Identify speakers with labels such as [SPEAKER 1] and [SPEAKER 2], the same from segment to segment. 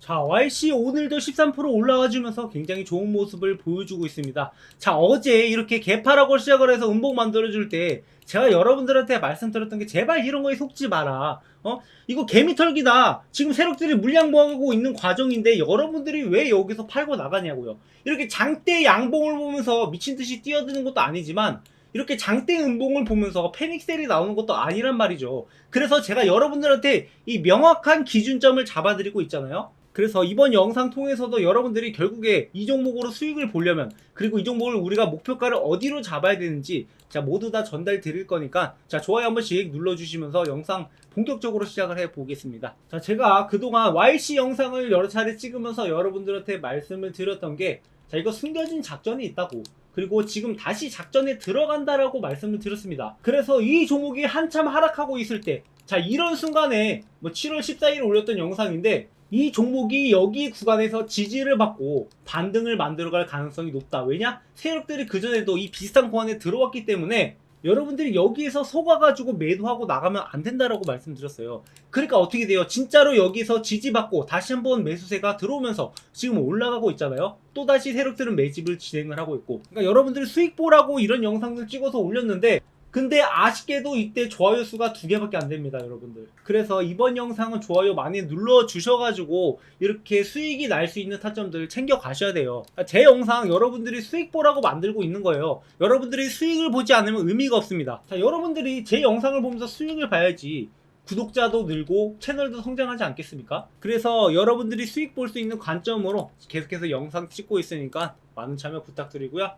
[SPEAKER 1] 자, YC 오늘도 13% 올라와주면서 굉장히 좋은 모습을 보여주고 있습니다. 자, 어제 이렇게 개파라고 시작을 해서 음봉 만들어줄 때 제가 여러분들한테 말씀드렸던 게 제발 이런 거에 속지 마라. 어? 이거 개미털기다. 지금 세력들이 물량 모아가고 있는 과정인데 여러분들이 왜 여기서 팔고 나가냐고요. 이렇게 장대 양봉을 보면서 미친 듯이 뛰어드는 것도 아니지만 이렇게 장대 음봉을 보면서 패닉셀이 나오는 것도 아니란 말이죠. 그래서 제가 여러분들한테 이 명확한 기준점을 잡아드리고 있잖아요. 그래서 이번 영상 통해서도 여러분들이 결국에 이 종목으로 수익을 보려면 그리고 이 종목을 우리가 목표가를 어디로 잡아야 되는지 자 모두 다 전달 드릴 거니까 자 좋아요 한 번씩 눌러주시면서 영상 본격적으로 시작을 해 보겠습니다. 자 제가 그동안 YC 영상을 여러 차례 찍으면서 여러분들한테 말씀을 드렸던 게 자 이거 숨겨진 작전이 있다고 그리고 지금 다시 작전에 들어간다라고 말씀을 드렸습니다. 그래서 이 종목이 한참 하락하고 있을 때, 자, 이런 순간에 뭐 7월 14일에 올렸던 영상인데, 이 종목이 여기 구간에서 지지를 받고 반등을 만들어갈 가능성이 높다. 왜냐? 세력들이 그전에도 이 비슷한 구간에 들어왔기 때문에 여러분들이 여기에서 속아가지고 매도하고 나가면 안 된다라고 말씀드렸어요. 그러니까 어떻게 돼요? 진짜로 여기서 지지받고 다시 한번 매수세가 들어오면서 지금 올라가고 있잖아요. 또다시 세력들은 매집을 진행을 하고 있고. 그러니까 여러분들이 수익 보라고 이런 영상들 찍어서 올렸는데 근데 아쉽게도 이때 좋아요 수가 두 개밖에 안 됩니다, 여러분들. 그래서 이번 영상은 좋아요 많이 눌러 주셔가지고 이렇게 수익이 날 수 있는 타점들 챙겨 가셔야 돼요. 제 영상 여러분들이 수익 보라고 만들고 있는 거예요. 여러분들이 수익을 보지 않으면 의미가 없습니다. 자, 여러분들이 제 영상을 보면서 수익을 봐야지. 구독자도 늘고 채널도 성장하지 않겠습니까? 그래서 여러분들이 수익 볼 수 있는 관점으로 계속해서 영상 찍고 있으니까 많은 참여 부탁드리고요.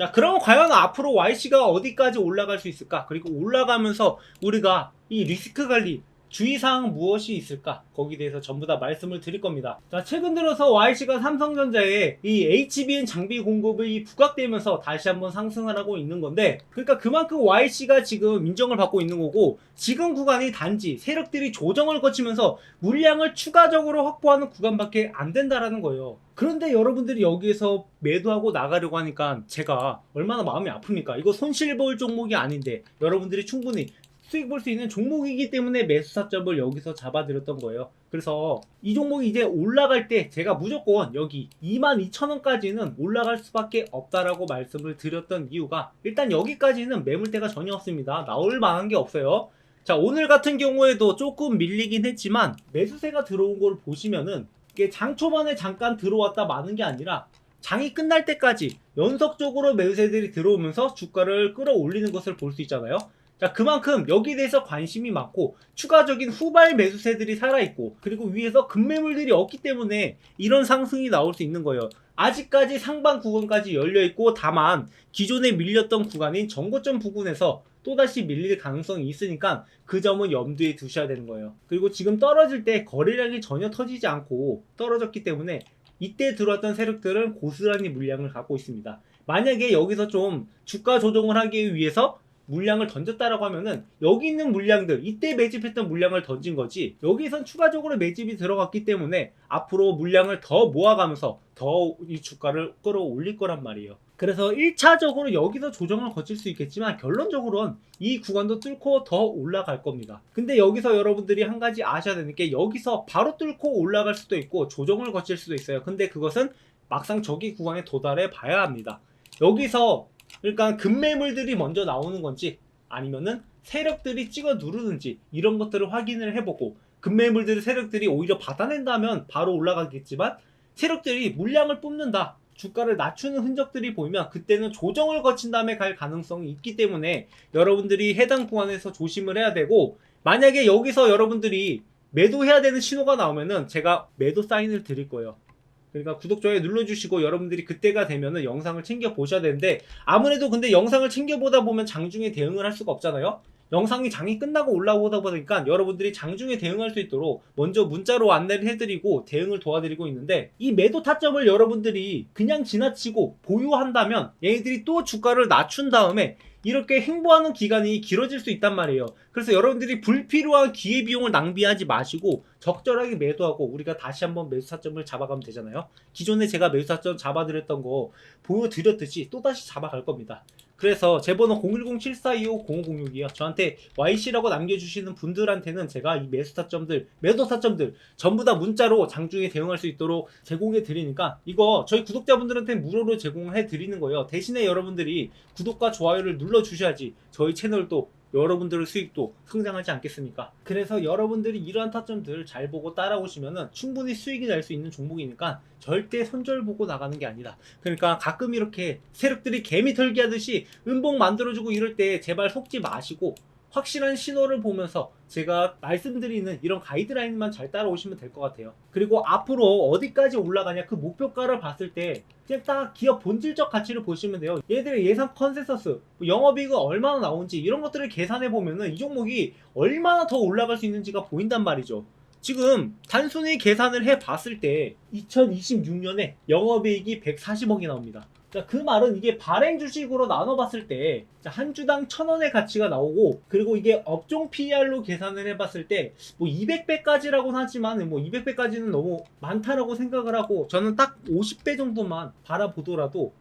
[SPEAKER 1] 자, 그럼 과연 앞으로 YC가 어디까지 올라갈 수 있을까? 그리고 올라가면서 우리가 이 리스크 관리, 주의사항 무엇이 있을까? 거기에 대해서 전부 다 말씀을 드릴 겁니다. 자, 최근 들어서 YC가 삼성전자에 이 HBM 장비 공급이 부각되면서 다시 한번 상승을 하고 있는 건데, 그러니까 그만큼 YC가 지금 인정을 받고 있는 거고, 지금 구간이 단지 세력들이 조정을 거치면서 물량을 추가적으로 확보하는 구간밖에 안 된다라는 거예요. 그런데 여러분들이 여기에서 매도하고 나가려고 하니까 제가 얼마나 마음이 아픕니까? 이거 손실 볼 종목이 아닌데 여러분들이 충분히 수익 볼 수 있는 종목이기 때문에 매수 타점을 여기서 잡아드렸던 거예요. 그래서 이 종목이 이제 올라갈 때 제가 무조건 여기 22,000원까지는 올라갈 수밖에 없다라고 말씀을 드렸던 이유가 일단 여기까지는 매물대가 전혀 없습니다. 나올 만한 게 없어요. 자, 오늘 같은 경우에도 조금 밀리긴 했지만 매수세가 들어온 걸 보시면은 이게 장 초반에 잠깐 들어왔다 마는 게 아니라 장이 끝날 때까지 연속적으로 매수세들이 들어오면서 주가를 끌어올리는 것을 볼 수 있잖아요. 자, 그만큼 여기에 대해서 관심이 많고 추가적인 후발 매수세들이 살아있고 그리고 위에서 급매물들이 없기 때문에 이런 상승이 나올 수 있는 거예요. 아직까지 상방 구간까지 열려있고 다만 기존에 밀렸던 구간인 정고점 부근에서 또다시 밀릴 가능성이 있으니까 그 점은 염두에 두셔야 되는 거예요. 그리고 지금 떨어질 때 거래량이 전혀 터지지 않고 떨어졌기 때문에 이때 들어왔던 세력들은 고스란히 물량을 갖고 있습니다. 만약에 여기서 좀 주가 조정을 하기 위해서 물량을 던졌다라고 하면은 여기 있는 물량들 이때 매집했던 물량을 던진 거지 여기선 추가적으로 매집이 들어갔기 때문에 앞으로 물량을 더 모아가면서 더 이 주가를 끌어올릴 거란 말이에요. 그래서 1차적으로 여기서 조정을 거칠 수 있겠지만 결론적으로는 이 구간도 뚫고 더 올라갈 겁니다. 근데 여기서 여러분들이 한 가지 아셔야 되는 게 여기서 바로 뚫고 올라갈 수도 있고 조정을 거칠 수도 있어요. 근데 그것은 막상 저기 구간에 도달해 봐야 합니다. 여기서 그러니까 급매물들이 먼저 나오는 건지 아니면은 세력들이 찍어 누르는지 이런 것들을 확인을 해보고 급매물들을 세력들이 오히려 받아낸다면 바로 올라가겠지만 세력들이 물량을 뽑는다 주가를 낮추는 흔적들이 보이면 그때는 조정을 거친 다음에 갈 가능성이 있기 때문에 여러분들이 해당 구간에서 조심을 해야 되고 만약에 여기서 여러분들이 매도해야 되는 신호가 나오면은 제가 매도 사인을 드릴 거예요. 그러니까 구독 좋아요 눌러주시고 여러분들이 그때가 되면은 영상을 챙겨 보셔야 되는데 아무래도 근데 영상을 챙겨 보다 보면 장중에 대응을 할 수가 없잖아요. 영상이 장이 끝나고 올라오다 보니까 여러분들이 장중에 대응할 수 있도록 먼저 문자로 안내를 해드리고 대응을 도와드리고 있는데 이 매도 타점을 여러분들이 그냥 지나치고 보유한다면 얘네들이 또 주가를 낮춘 다음에 이렇게 행보하는 기간이 길어질 수 있단 말이에요. 그래서 여러분들이 불필요한 기회 비용을 낭비하지 마시고 적절하게 매도하고 우리가 다시 한번 매수 타점을 잡아가면 되잖아요. 기존에 제가 매수 타점 잡아드렸던 거 보여드렸듯이 또다시 잡아갈 겁니다. 그래서 제 번호 010-7425-0506이요. 저한테 YC라고 남겨주시는 분들한테는 제가 이 매수 타점들, 매도 타점들 전부 다 문자로 장중에 대응할 수 있도록 제공해 드리니까 이거 저희 구독자분들한테 무료로 제공해 드리는 거예요. 대신에 여러분들이 구독과 좋아요를 눌러 주셔야지 저희 채널도 여러분들의 수익도 성장하지 않겠습니까? 그래서 여러분들이 이러한 타점들 잘 보고 따라오시면은 충분히 수익이 날 수 있는 종목이니까 절대 손절 보고 나가는 게 아니다. 그러니까 가끔 이렇게 세력들이 개미 털기 하듯이 음봉 만들어주고 이럴 때 제발 속지 마시고 확실한 신호를 보면서 제가 말씀드리는 이런 가이드라인만 잘 따라오시면 될 것 같아요. 그리고 앞으로 어디까지 올라가냐 그 목표가를 봤을 때 그냥 딱 기업 본질적 가치를 보시면 돼요. 얘들의 예상 컨센서스, 뭐 영업이익은 얼마나 나온지 이런 것들을 계산해 보면은 이 종목이 얼마나 더 올라갈 수 있는지가 보인단 말이죠. 지금 단순히 계산을 해 봤을 때 2026년에 영업이익이 140억이 나옵니다. 자, 그 말은 이게 발행 주식으로 나눠봤을 때 한 주당 1000원의 가치가 나오고 그리고 이게 업종 PR로 계산을 해봤을 때 뭐 200배까지라고는 하지만 뭐 200배까지는 너무 많다라고 생각을 하고 저는 딱 50배 정도만 바라보더라도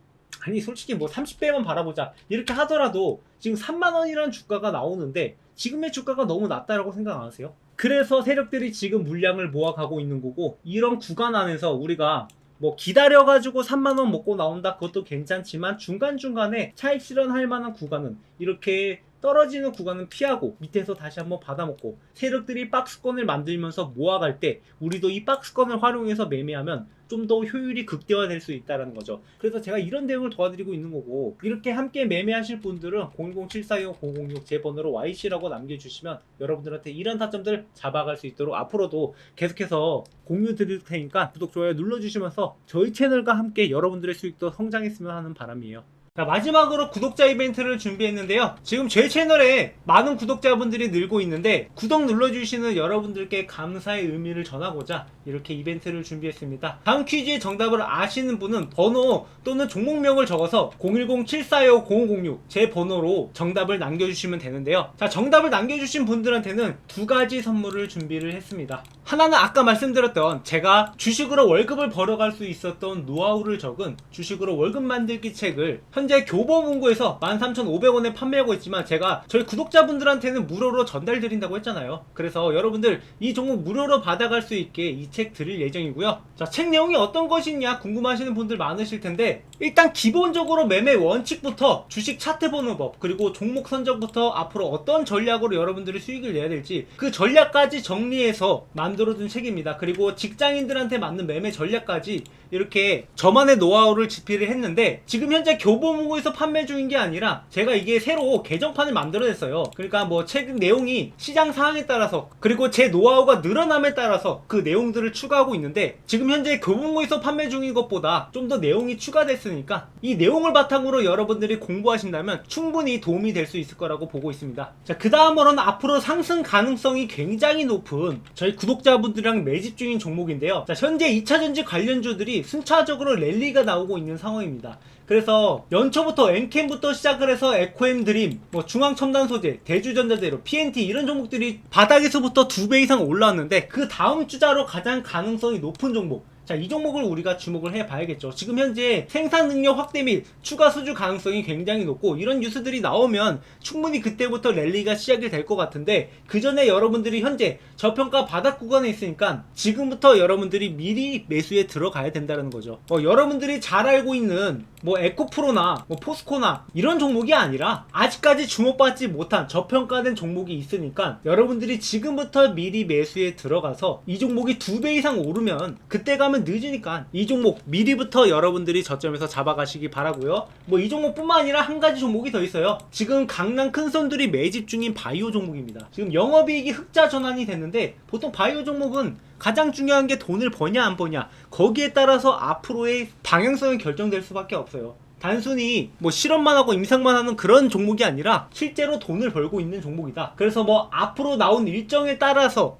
[SPEAKER 1] 아니 솔직히 뭐 30배만 바라보자 이렇게 하더라도 지금 3만 원이라는 주가가 나오는데 지금의 주가가 너무 낮다라고 생각 안 하세요? 그래서 세력들이 지금 물량을 모아가고 있는 거고 이런 구간 안에서 우리가 뭐 기다려가지고 3만원 먹고 나온다 그것도 괜찮지만 중간중간에 차익 실현할 만한 구간은 이렇게 떨어지는 구간은 피하고 밑에서 다시 한번 받아먹고 세력들이 박스권을 만들면서 모아갈 때 우리도 이 박스권을 활용해서 매매하면 좀 더 효율이 극대화될 수 있다는 거죠. 그래서 제가 이런 대응을 도와드리고 있는 거고 이렇게 함께 매매하실 분들은 007425006 제 번호로 YC라고 남겨주시면 여러분들한테 이런 타점들 잡아갈 수 있도록 앞으로도 계속해서 공유 드릴 테니까 구독 좋아요 눌러주시면서 저희 채널과 함께 여러분들의 수익도 성장했으면 하는 바람이에요. 자, 마지막으로 구독자 이벤트를 준비했는데요. 지금 제 채널에 많은 구독자분들이 늘고 있는데 구독 눌러주시는 여러분들께 감사의 의미를 전하고자 이렇게 이벤트를 준비했습니다. 다음 퀴즈의 정답을 아시는 분은 번호 또는 종목명을 적어서 010-745-0506 제 번호로 정답을 남겨주시면 되는데요. 자, 정답을 남겨주신 분들한테는 두 가지 선물을 준비를 했습니다. 하나는 아까 말씀드렸던 제가 주식으로 월급을 벌어갈 수 있었던 노하우를 적은 주식으로 월급 만들기 책을 현재 교보문고에서 13,500원에 판매하고 있지만 제가 저희 구독자분들한테는 무료로 전달 드린다고 했잖아요. 그래서 여러분들 이 종목 무료로 받아갈 수 있게 이 책 드릴 예정이고요. 자, 책 내용이 어떤 것이냐 궁금하시는 분들 많으실 텐데 일단 기본적으로 매매 원칙부터 주식 차트 보는 법 그리고 종목 선정부터 앞으로 어떤 전략으로 여러분들이 수익을 내야 될지 그 전략까지 정리해서 만들어둔 책입니다. 그리고 직장인들한테 맞는 매매 전략까지 이렇게 저만의 노하우를 집필을 했는데 지금 현재 교보 문고에서 판매 중인 게 아니라 제가 이게 새로 개정판을 만들어냈어요. 그러니까 뭐 책 내용이 시장 상황에 따라서 그리고 제 노하우가 늘어남에 따라서 그 내용들을 추가하고 있는데 지금 현재 교보문고에서 판매 중인 것보다 좀 더 내용이 추가됐으니까 이 내용을 바탕으로 여러분들이 공부하신다면 충분히 도움이 될 수 있을 거라고 보고 있습니다. 자, 그 다음으로는 앞으로 상승 가능성이 굉장히 높은 저희 구독자분들이랑 매집 중인 종목인데요. 자, 현재 2차전지 관련주들이 순차적으로 랠리가 나오고 있는 상황입니다. 그래서 연초부터 엔캠부터 시작을 해서 에코엠 드림, 뭐 중앙 첨단 소재, 대주전자재료, PNT 이런 종목들이 바닥에서부터 두 배 이상 올라왔는데 그 다음 주자로 가장 가능성이 높은 종목 자, 이 종목을 우리가 주목을 해 봐야겠죠. 지금 현재 생산 능력 확대 및 추가 수주 가능성이 굉장히 높고 이런 뉴스들이 나오면 충분히 그때부터 랠리가 시작이 될 것 같은데 그 전에 여러분들이 현재 저평가 바닥 구간에 있으니까 지금부터 여러분들이 미리 매수에 들어가야 된다는 거죠. 어, 여러분들이 잘 알고 있는 뭐 에코프로나 뭐 포스코나 이런 종목이 아니라 아직까지 주목받지 못한 저평가된 종목이 있으니까 여러분들이 지금부터 미리 매수에 들어가서 이 종목이 두 배 이상 오르면 그때 가면 늦으니까 이 종목 미리부터 여러분들이 저점에서 잡아가시기 바라고요. 뭐 이 종목뿐만 아니라 한 가지 종목이 더 있어요. 지금 강남 큰 손들이 매집 중인 바이오 종목입니다. 지금 영업이익이 흑자 전환이 됐는데 보통 바이오 종목은 가장 중요한 게 돈을 버냐 안 버냐 거기에 따라서 앞으로의 방향성이 결정될 수밖에 없어요. 단순히 뭐 실험만 하고 임상만 하는 그런 종목이 아니라 실제로 돈을 벌고 있는 종목이다. 그래서 뭐 앞으로 나온 일정에 따라서